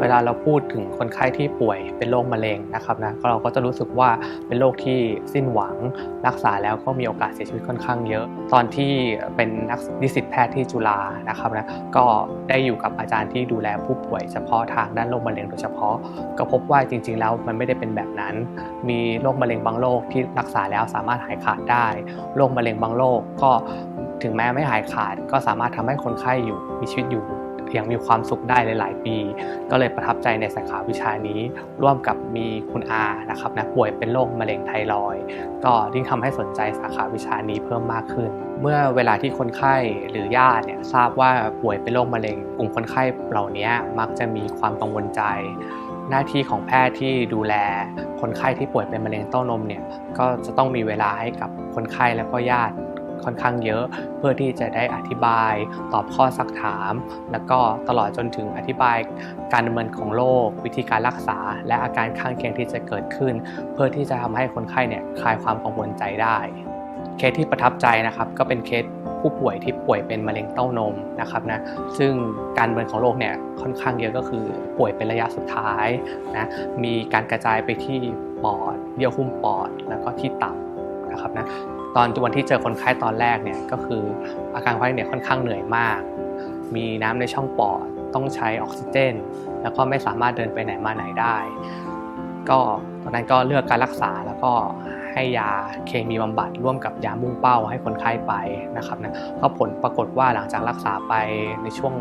เวลาเราพูดถึงคนไข้ที่ป่วยเป็นโรคมะเร็งนะครับนะเราก็จะรู้สึกว่าเป็นโรคที่สิ้นหวัง รักษาแล้วก็มีโอกาสเสียชีวิตค่อนข้างเยอะ ตอนที่เป็นนักนิสิตแพทย์ที่จุฬานะครับนะก็ได้อยู่กับอาจารย์ที่ดูแลผู้ป่วยเฉพาะทางด้านโรคมะเร็งโดยเฉพาะ ก็พบว่าจริง ๆ แล้วมันไม่ได้เป็นแบบนั้น มีโรคมะเร็งบางโรคที่รักษาแล้วสามารถหายขาดได้โรคมะเร็งบางโรคก็ ถึงแม้ไม่หายขาด ก็สามารถทำให้คนไข้อยู่มีชีวิตอยู่อย่างมีความสุขได้หลาย ๆ ปี ก็เลยประทับใจในสาขาวิชานี้ ร่วมกับมีคุณอานะครับนะป่วยเป็นโรคมะเร็งไทรอยก็ยิ่งทำให้สนใจสาขาวิชานี้เพิ่มมากขึ้น เมื่อเวลาที่คนไข้หรือญาติเนี่ยทราบว่าป่วยเป็นโรคมะเร็ง กลุ่มคนไข้เหล่านี้มักจะมีความกังวลใจ หน้าที่ของแพทย์ที่ดูแล คนไข้ที่ป่วยเป็นมะเร็งเต้านมเนี่ยก็จะต้องมีเวลาให้กับคนไข้แล้วก็ญาติ ค่อนข้างเยอะ เพื่อที่จะได้อธิบายตอบข้อสักถาม แล้วก็ตลอดจนถึงอธิบายการดำเนินของโรควิธีการรักษา และอาการข้างเคียงที่จะเกิดขึ้น เพื่อที่จะทำให้คนไข้เนี่ยคลายความกังวลใจได้ เคสที่ประทับใจนะครับก็เป็นเคสผู้ป่วยที่ป่วยเป็นมะเร็งเต้านมนะครับนะซึ่งการเนินของโรคเนี่ยค่อนข้างเยอะก็คือป่วยเป็นระยะสุดท้ายนะมีการกระจายไปที่ปอดเยื่อหุ้มปอดแล้วก็ที่ตับนะครับนะ ตอนวันที่เจอคนไข้ตอนแรกเนี่ยก็คืออาการคนไข้เนี่ยค่อนข้างเหนื่อยมาก มีน้ำในช่องปอดต้องใช้ออกซิเจน แล้วก็ไม่สามารถเดินไปไหนมาไหนได้ ก็ตอนนั้นก็เลือกการรักษาแล้วก็ให้ยาเคมีบำบัดร่วมกับยามุ่งเป้าให้คนไข้ไปนะครับนะก็ผลปรากฏว่าหลังจากรักษาไปในช่วง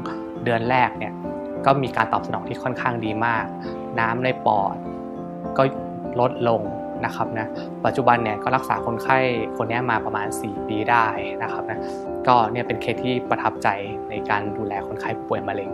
เดือนแรกเนี่ยก็มีการตอบสนองที่ค่อนข้างดีมาก น้ำในปอดก็ลดลง นะครับนะปัจจุบันเนี่ยก็รักษาคนไข้คนนี้มาประมาณ 4 ปีได้นะครับนะก็เนี่ยเป็นเคสที่ประทับใจในการดูแลคนไข้ป่วยมะเร็ง